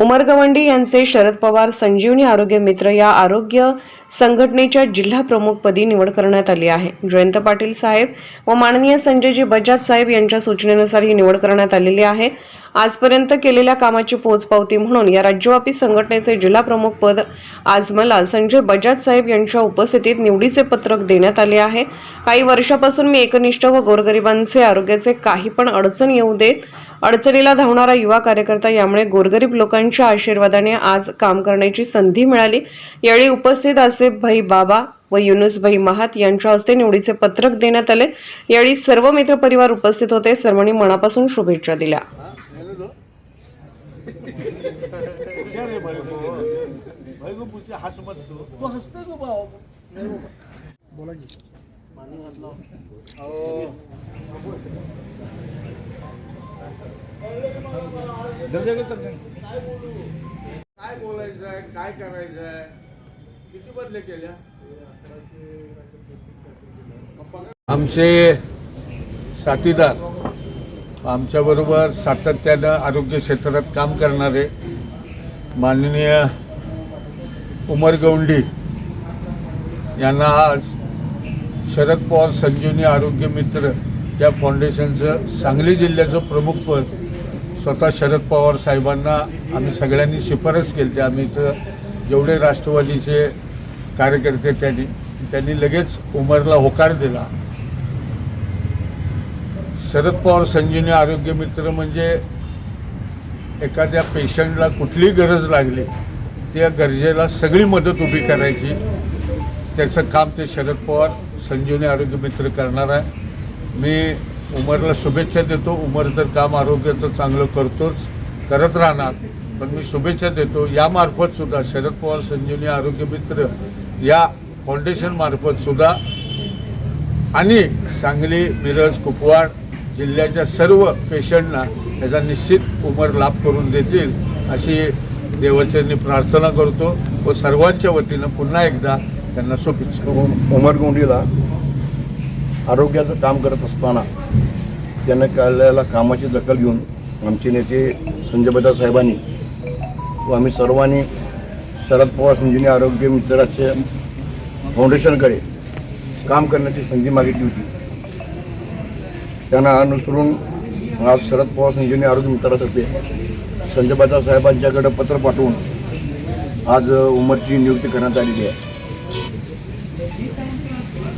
उमर गवंडी यांचे शरद पवार संजीवनी आरोग्य मित्र या आरोग्य संघटनेच्या जिल्हा प्रमुखपदी निवड करण्यात आली आहे. जयंत पाटील साहेब व माननीय संजयजी बजाज साहेब यांच्या सूचनेनुसार ही निवड करण्यात आलेली आहे. आजपर्यंत केलेल्या कामाची पोचपावती म्हणून या राज्यव्यापी संघटनेचे जिल्हा प्रमुख पद आज मला संजय बजाज साहेब यांच्या उपस्थितीत निवडीचे पत्रक देण्यात आले आहे. काही वर्षापासून मी एकनिष्ठ व गोरगरिबांचे आरोग्याचे काही पण अडचण येऊ देत अडचणीला धावणारा युवा कार्यकर्ता यामुळे गोरगरीब लोकांच्या आशीर्वादाने आज काम करण्याची संधी मिळाली. यावेळी उपस्थित आसिफ भाई बाबा व युनुस भाई महात यांच्या हस्ते निवडीचे पत्रक देण्यात आले. यावेळी सर्व मित्रपरिवार उपस्थित होते. सर्वांनी मनापासून शुभेच्छा दिल्या. हुशार आहे भाई को पुढचे को पूछे तो हंसते गो भाव बोला की. काय बोलायचं आहे काय करायचं आहे किती बदले केल्या? आमचे साथीदार आमच्याबरोबर सातत्यानं आरोग्य क्षेत्रात काम करणारे माननीय उमर गौंडी यांना आज शरद पवार संजीवनी आरोग्य मित्र या फाउंडेशनचं सांगली जिल्ह्याचं प्रमुख पद स्वतः शरद पवार साहेबांना आम्ही सगळ्यांनी शिफारस केली होती. आम्ही इथं जेवढे राष्ट्रवादीचे कार्यकर्ते त्यांनी त्यांनी लगेच उमरला होकार दिला शरद पवार संजीवनी आरोग्य मित्र म्हणजे एखाद्या पेशंटला कुठलीही गरज लागली त्या गरजेला सगळी मदत उभी करायची. त्याचं काम ते शरद पवार संजीवनी आरोग्य मित्र करणार आहे. मी उमरला शुभेच्छा देतो. उमर तर काम आरोग्याचं चांगलं करतोच करत राहणार. पण मी शुभेच्छा देतो. यामार्फत सुद्धा शरद पवार संजीवनी आरोग्य मित्र या फाउंडेशनमार्फत सुद्धा. आणि सांगली मिरज कुपवाड जिल्ह्याच्या सर्व पेशंटना त्याचा निश्चित उमर लाभ करून देतील अशी देवाचरणी प्रार्थना करतो व सर्वांच्या वतीनं पुन्हा एकदा त्यांना शुभेच्छा. उम- उमर गोंडीला आरोग्याचं काम करत असताना त्यानं केलेल्या कामाची दखल घेऊन आमचे नेते संजयबदा साहेबांनी व आम्ही सर्वांनी शरद पवार संजीवनी आरोग्य मित्राचे फाउंडेशनकडे काम करण्याची संधी मागितली होती. त्यांना अनुसरून आज शरद पवार संजीवनी आरोग्य मित्रातर्फे संजय साहेबांच्याकडे पत्र पाठवून आज उमरची नियुक्ती करण्यात आलेली आहे.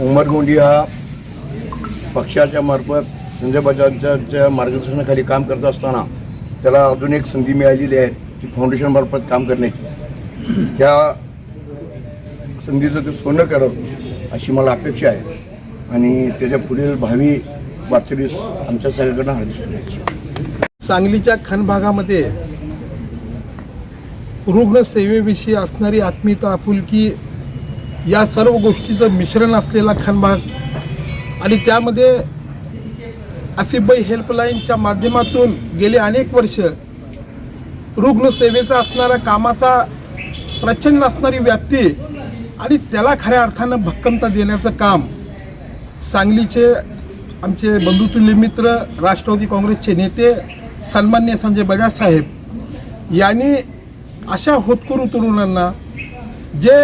उमर गोंडी हा पक्षाच्या मार्फत संजय बजाजच्या मार्गदर्शनाखाली काम करत असताना त्याला अजून एक संधी मिळालेली आहे की फाउंडेशनमार्फत काम करण्याची. त्या संधीचं ते सोनं करत अशी मला अपेक्षा आहे. आणि त्याच्या पुढील भावी वाटचालीस आमच्या सगळ्यांकडनं हार्दिक शुभेच्छा सांगलीच्या खन भागामध्ये रुग्णसेवेविषयी असणारी आत्मीयता आपुलकी या सर्व गोष्टीचं मिश्रण असलेला खनभाग आणि त्यामध्ये आसिफबाई हेल्पलाईनच्या माध्यमातून गेले अनेक वर्ष रुग्णसेवेचा असणारा कामाचा प्रचंड असणारी व्याप्ती आणि त्याला खऱ्या अर्थानं भक्कमता देण्याचं काम सांगलीचे आमचे बंधुतुल्य मित्र राष्ट्रवादी काँग्रेसचे नेते सन्मान्य संजय बजाज साहेब यांनी अशा होतकरू तरुणांना जे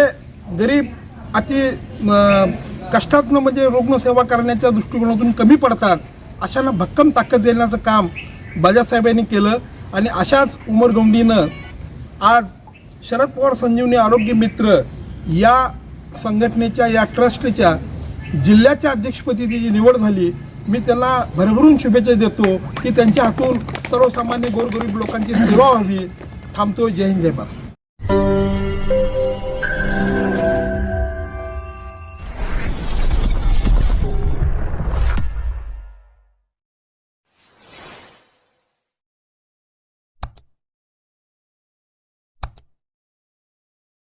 गरीब अति कष्टातनं म्हणजे रुग्णसेवा करण्याच्या दृष्टिकोनातून कमी पडतात अशांना भक्कम ताकद देण्याचं काम बजाजसाहेबांनी केलं आणि अशाच उमरगोंडीनं आज शरद पवार संजीवनी आरोग्य मित्र या संघटनेच्या या ट्रस्टच्या जिल्ह्याच्या अध्यक्षपदी जी निवड झाली मी त्यांना भरभरून शुभेच्छा देतो की त्यांच्या हातून सर्वसामान्य गोरगरीब लोकांची सेवा व्हावी. थांबतो जय हिंद जय भारत.